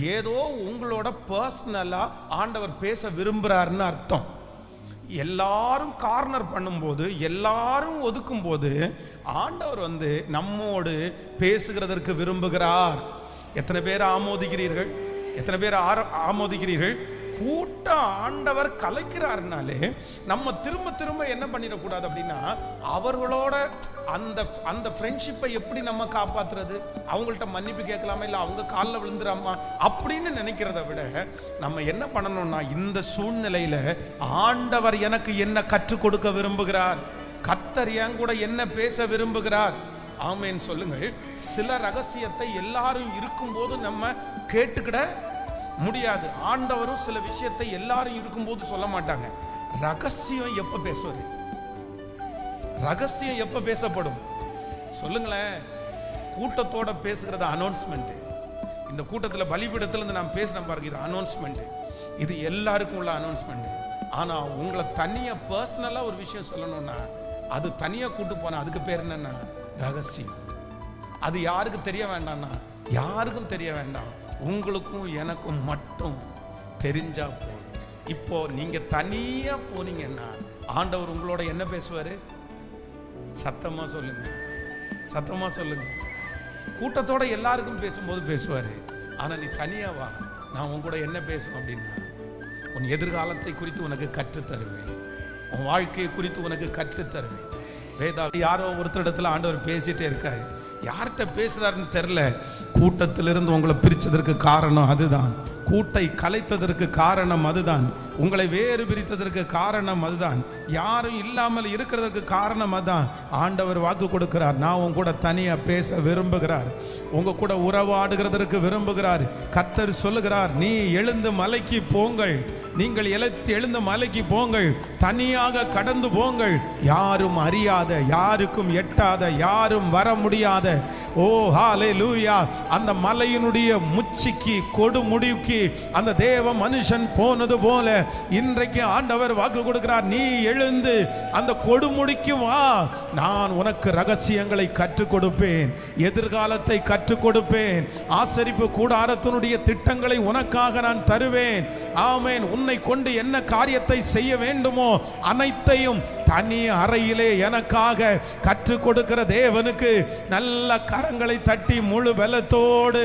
ஏதோ உங்களோட பர்சனலாக ஆண்டவர் பேச விரும்புகிறாருன்னு அர்த்தம். எல்லாரும் கார்னர் பண்ணும்போது எல்லாரும் ஒதுக்கும் போது ஆண்டவர் வந்து நம்மோடு பேசுகிறதற்கு விரும்புகிறார். எத்தனை பேர் ஆமோதிக்கிறீர்கள்? எத்தனை பேர் ஆர- ஆமோதிக்கிறீர்கள்? கூட்டம் ஆண்டவர் கலைக்கிறாருனாலே நம்ம திரும்ப திரும்ப என்ன பண்ணிடக்கூடாது அப்படின்னா அவர்களோட அந்த அந்த ஃப்ரெண்ட்ஷிப்பை எப்படி நம்ம காப்பாத்துறது? அவங்கள்ட்ட மன்னிப்பு கேட்கலாமா? இல்லை அவங்க காலில் விழுந்துடாமா அப்படின்னு நினைக்கிறத விட நம்ம என்ன பண்ணணும்னா இந்த சூழ்நிலையில் ஆண்டவர் எனக்கு என்ன கற்றுக் கொடுக்க விரும்புகிறார்? கத்தர் என் கூட என்ன பேச விரும்புகிறார்? ஆமேன்னு சொல்லுங்கள். சில ரகசியத்தை எல்லாரும் இருக்கும்போது நம்ம கேட்டுக்கிட முடியாது. ஆண்டவரும் சில விஷயத்தை எல்லாரும் இருக்கும்போது சொல்ல மாட்டாங்க. ரகசியம் எப்ப பேசுவது? ரகசியம் எப்ப பேசப்படும்? சொல்லுங்களேன். கூட்டத்தோட பேசுகிறது அனௌன்ஸ்மெண்ட் இந்த கூட்டத்தில் பலிபீடத்துல இருந்து நான் பேசுகிறேன் பாருங்க இது அனௌன்ஸ்மெண்ட் இது எல்லாருக்கும் உள்ள அனௌன்ஸ்மெண்ட் ஆனா உங்களை தனியாக பர்சனலாக ஒரு விஷயம் சொல்லணும்னா அது தனியா கூட்டு போனால் அதுக்கு பேர் என்னன்னா ரகசியம். அது யாருக்கு தெரிய வேண்டாம்னா யாருக்கும் தெரிய வேண்டாம். உங்களுக்கும் எனக்கும் மட்டும் தெரிஞ்சா போதும். இப்போ நீங்க தனியா போனீங்கன்னா ஆண்டவர் உங்களோட என்ன பேசுவாரு? சத்தமா சொல்லுங்க. சத்தமா சொல்லுங்க. கூட்டத்தோட எல்லாருக்கும் பேசும்போது பேசுவாரு. ஆனா நீ தனியா வா. நான் உன் கூட என்ன பேசும் அப்படின்னா உன் எதிர்காலத்தை குறித்து உனக்கு கற்றுத் தருவேன். உன் வாழ்க்கையை குறித்து உனக்கு கற்றுத்தருவேன் வேதா யாரோ ஒருத்தரிடத்துல ஆண்டவர் பேசிட்டே இருக்காரு. யார்கிட்ட பேசுறாருன்னு தெரில கூட்டத்திலிருந்து உங்களை பிரித்ததற்கு காரணம் அதுதான். கூட்டை கலைத்ததற்கு காரணம் அதுதான். உங்களை வேறு பிரித்ததற்கு காரணம் அதுதான். யாரும் இல்லாமல் இருக்கிறதுக்கு காரணம் அதுதான் ஆண்டவர் வாக்கு கொடுக்கிறார். நான் உங்க கூட தனியாக பேச விரும்புகிறார். உங்க கூட உறவாடுகிறதற்கு விரும்புகிறார். கத்தர் சொல்லுகிறார் நீ எழுந்து மலைக்கு போங்கள். நீங்கள் எழுத்து எழுந்த மலைக்கு போங்கள். தனியாக கடந்து போங்கள். யாரும் அறியாத யாருக்கும் எட்டாத யாரும் வர முடியாத ஓ ஹாலே லூயா அந்த மலையினுடைய உச்சிக்கு கொடுமுடிவுக்கு அந்த தேவ மனுஷன் போனது போல இன்றைக்கு ஆண்டவர் வாக்கு கொடுக்கிறார். நீ எழுந்து அந்த கொடுமுடிக்கு வா. நான் உனக்கு ரகசியங்களை கற்றுக் கொடுப்பேன். எதிர்காலத்தை கற்றுக் கொடுப்பேன். ஆசரிப்பு கூடாரத்தினுடைய திட்டங்களை உனக்காக நான் தருவேன். ஆமேன். உன்னை கொண்டு என்ன காரியத்தை செய்ய வேண்டுமோ அனைத்தையும் தனி அறையிலே எனக்காக கற்றுக் கொடுக்கிற தேவனுக்கு நல்ல கரங்களை தட்டி முழு பலத்தோடு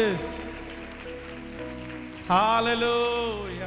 హాలలోయ